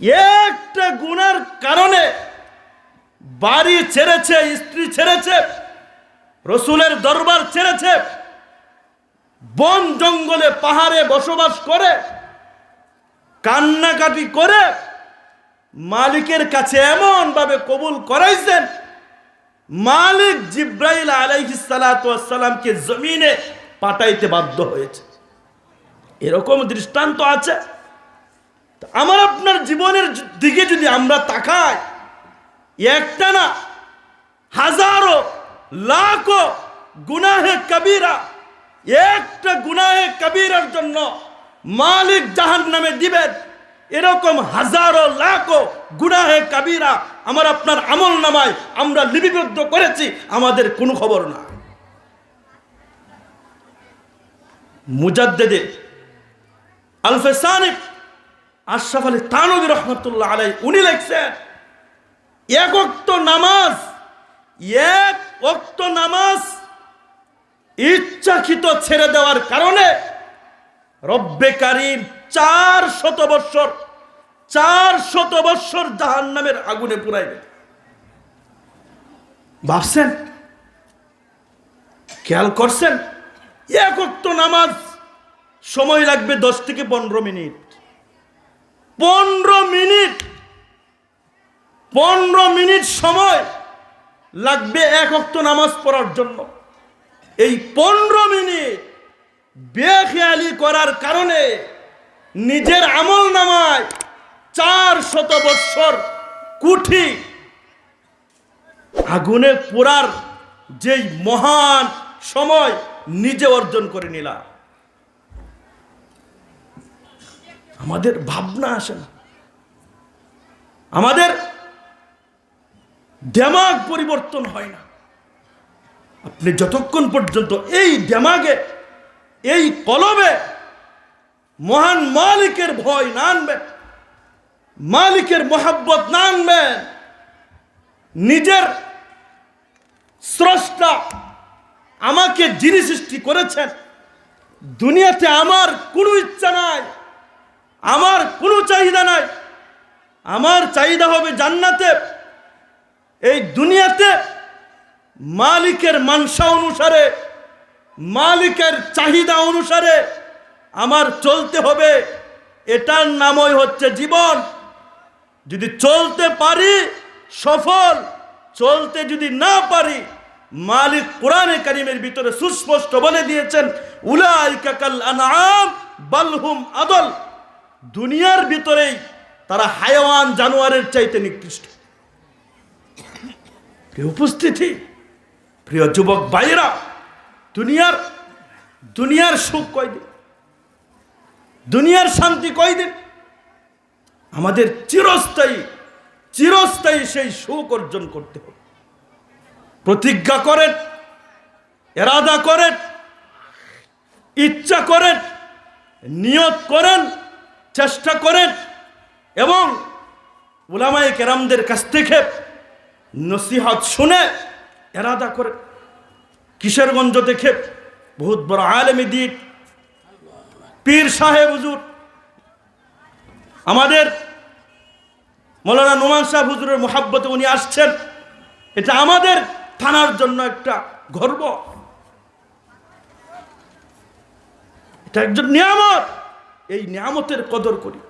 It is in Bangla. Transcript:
একটা গুনার কারণে বাড়ি ছেড়েছে, স্ত্রী ছেড়েছে, রসুলের দরবার ছেড়েছে, বন জঙ্গলে পাহাড়ে বসবাস করে, কান্নাকাটি করে, মালিকের কাছে এমন ভাবে কবুল করাইছেন, মালিক জিব্রাইল আলাইহিসালামকে জমিনে পাঠাইতে বাধ্য হয়েছে। এরকম দৃষ্টান্ত আছে। আমার আপনার জীবনের দিকে যদি আমরা তাকাই একটা না হাজারো, লাখো গুনাহে কবিরা, একটা গুনাহে কবিরার জন্য মালিক জাহান নামে দিবেন, এরকম হাজারো, লাখো গুনাহে কবিরা আমার আপনার আমল নামায় আমরা লিপিবদ্ধ করেছি, আমাদের কোনো খবর না। মুজাদ্দেদে আলফে সানিক আশরাফ আলী তানবী রহমতুল্লাহ আলাই উনি লিখছেন, এক অক্ত নামাজ, এক অক্ত নামাজ ইচ্ছাকৃত ছেড়ে দেওয়ার কারণে রব্বে কারিম চার শত বৎসর, চার শত বৎসর জাহান নামের আগুনে পুরাইবে ভাবছেন? খেয়াল করছেন? এক নামাজ সময় লাগবে দশ থেকে পনেরো মিনিট। পনেরো মিনিট পনেরো মিনিট সময় লাগবে এক অক্ত নামাজ পড়ার জন্য। এই পনেরো মিনিট বেখেয়ালি করার কারণে নিজের আমল নামায় চার শত বৎসর কুঠি আগুনে পোড়ার যেই মহান সময় নিজে অর্জন করে নিলাম। আমাদের ভাবনা আসে না। আমাদের দেমাগ পরিবর্তন হয় না। আপনি যতক্ষণ পর্যন্ত এই দেমাগে, এই কলবে মহান মালিকের ভয় না আনবেন, মালিকের মোহাব্বত না আনবেন, নিজের স্রষ্টা আমাকে যিনি সৃষ্টি করেছেন, দুনিয়াতে আমার কোনো ইচ্ছা নাই। আমার কোনো চাহিদা নাই। আমার চাহিদা হবে জান্নাতে। এই দুনিয়াতে মালিকের মানসা অনুসারে, মালিকের চাহিদা অনুসারে আমার চলতে হবে। এটার নামই হচ্ছে জীবন। যদি চলতে পারি, সফল। চলতে যদি না পারি, মালিক কোরআনে কারিমের ভিতরে সুস্পষ্ট বলে দিয়েছেন, উলাইকা কাল আনআম বালহুম আদল। দুনিয়ার ভিতরেই তারা হায়াওয়ান জানোয়ারের চাইতে নিকৃষ্ট। প্রিয় উপস্থিতি, প্রিয় যুবক ভাইয়েরা, দুনিয়ার দুনিয়ার সুখ কয়দিন? দুনিয়ার শান্তি কয়দিন? আমাদের চিরস্থায়ী চিরস্থায়ী সেই সুখ অর্জন করতে হবে। প্রতিজ্ঞা করেন, এরাদা করেন, ইচ্ছা করেন, নিয়ত করেন চেষ্টা করেন এবং উলামায়ে কেরামদের কাছ থেকে নসিহত শুনে এরাদা করে। কিশোরগঞ্জ দেখে বহুত বড় আলেমি দিন পীর সাহেব হুজুর, আমাদের মৌলানা নোমান সাহেব হুজুরের মোহাব্বতে উনি আসছেন। এটা আমাদের থানার জন্য একটা গর্ব। এটা একজন নিয়ামত। এই নিয়ামতের কদর করি।